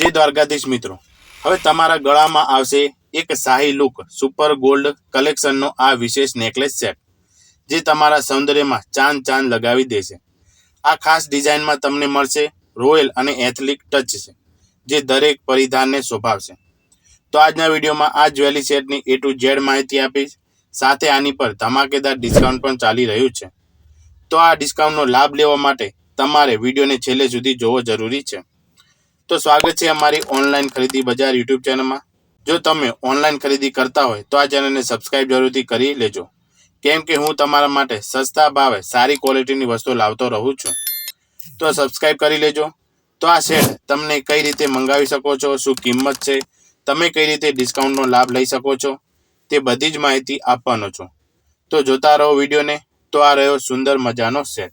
જય દ્વારકાધીશ મિત્રો. હવે તમારા ગળામાં આવશે એક શાહી લુક સુપર ગોલ્ડ કલેક્શનનો આ વિશેષ નેકલેસ સેટ જે તમારા સૌંદર્યમાં ચાંદ ચાંદ લગાવી દેશે. આ ખાસ ડિઝાઇનમાં તમને મળશે રોયલ અને એથલિક ટચ છે, જે દરેક પરિધાનને શોભાવશે. તો આજના વિડીયોમાં આ જ્વેલરી સેટની એ ટુ ઝેડ માહિતી આપીશ. સાથે આની પર ધમાકેદાર ડિસ્કાઉન્ટ પણ ચાલી રહ્યું છે. તો આ ડિસ્કાઉન્ટનો લાભ લેવા માટે તમારે વિડીયોને છેલ્લે સુધી જોવો જરૂરી છે. તો સ્વાગત છે અમારી ઓનલાઈન ખરીદી બજાર યુટ્યુબ ચેનલમાં જો તમે ઓનલાઈન ખરીદી કરતા હોય, તો આ ચેનલને સબસ્ક્રાઇબ જરૂરથી કરી લેજો. કેમ કે હું તમારા માટે સસ્તા ભાવે સારી ક્વોલિટીની વસ્તુ લાવતો રહું છું. તો સબસ્ક્રાઇબ કરી લેજો. તો આ સેટ તમને કઈ રીતે મંગાવી શકો છો, શું કિંમત છે, તમે કઈ રીતે ડિસ્કાઉન્ટનો લાભ લઈ શકો છો, તે બધી જ માહિતી આપવાનો છું. તો જોતા રહો વિડીયોને. તો આ રહ્યો સુંદર મજાનો સેટ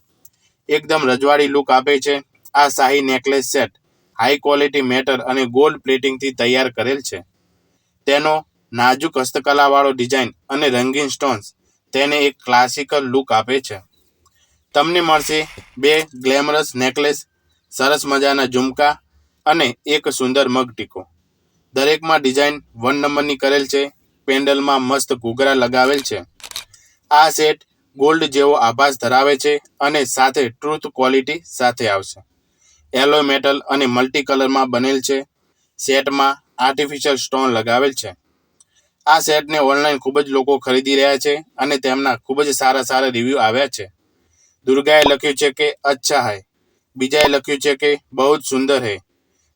એકદમ રજવાડી લુક આપે છે. આ શાહી necklace set high quality matter અને ગોલ્ડ પ્લેટિંગથી તૈયાર કરેલ છે. તેનો નાજુક હસ્તકલાવાળો ડિઝાઇન અને રંગીન સ્ટોન્સ તેને એક ક્લાસિકલ લુક આપે છે. તમને મળશે બે ગ્લેમરસ નેકલેસ સરસ મજાના ઝુમકા અને એક સુંદર મગ ટીકો. દરેકમાં ડિઝાઇન વન નંબરની કરેલ છે, પેન્ડલમાં મસ્ત ઘૂઘરા લગાવેલ છે. આ સેટ ગોલ્ડ જેવો આભાસ ધરાવે છે અને સાથે ટ્રુથ ક્વોલિટી સાથે આવશે. એલો મેટલ અને મલ્ટી કલરમાં બનેલ છે. સેટમાં આર્ટિફિશિયલ સ્ટોન લગાવેલ છે. આ સેટને ઓનલાઈન ખૂબ જ લોકો ખરીદી રહ્યા છે અને તેમના ખૂબ જ સારા સારા રિવ્યૂ આવ્યા છે. દુર્ગાએ લખ્યું છે કે અચ્છા હૈ. બીજાએ લખ્યું છે કે બહુ જ સુંદર હૈ.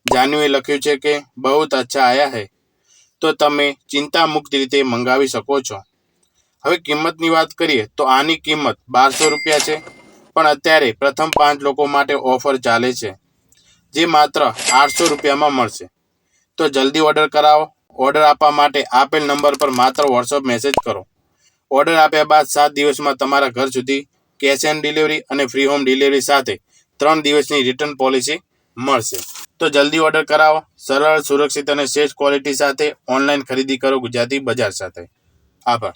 જાનવીએ લખ્યું છે કે બહુ જ અચ્છા આયા હૈ. તો તમે ચિંતા મુક્ત રીતે મંગાવી શકો છો. હવે કિંમતની વાત કરીએ તો આની કિંમત બારસો રૂપિયા છે. પણ અત્યારે પ્રથમ પાંચ લોકો માટે ઓફર ચાલે છે. જે માત્ર આઠસો રૂપિયામાં મળશે. તો જલ્દી ઓર્ડર કરાવો. ઓર્ડર આપવા માટે આપેલ નંબર પર માત્ર વોટ્સઅપ મેસેજ કરો. ઓર્ડર આપ્યા બાદ સાત દિવસમાં તમારા ઘર સુધી કેશ ઓન ડિલિવરી અને ફ્રી હોમ ડિલિવરી સાથે ત્રણ દિવસની રિટર્ન પોલિસી મળશે. તો જલ્દી ઓર્ડર કરાવો. સરળ, સુરક્ષિત અને શ્રેષ્ઠ ક્વોલિટી સાથે ઓનલાઈન ખરીદી કરો ગુજરાતી બજાર સાથે. આભાર.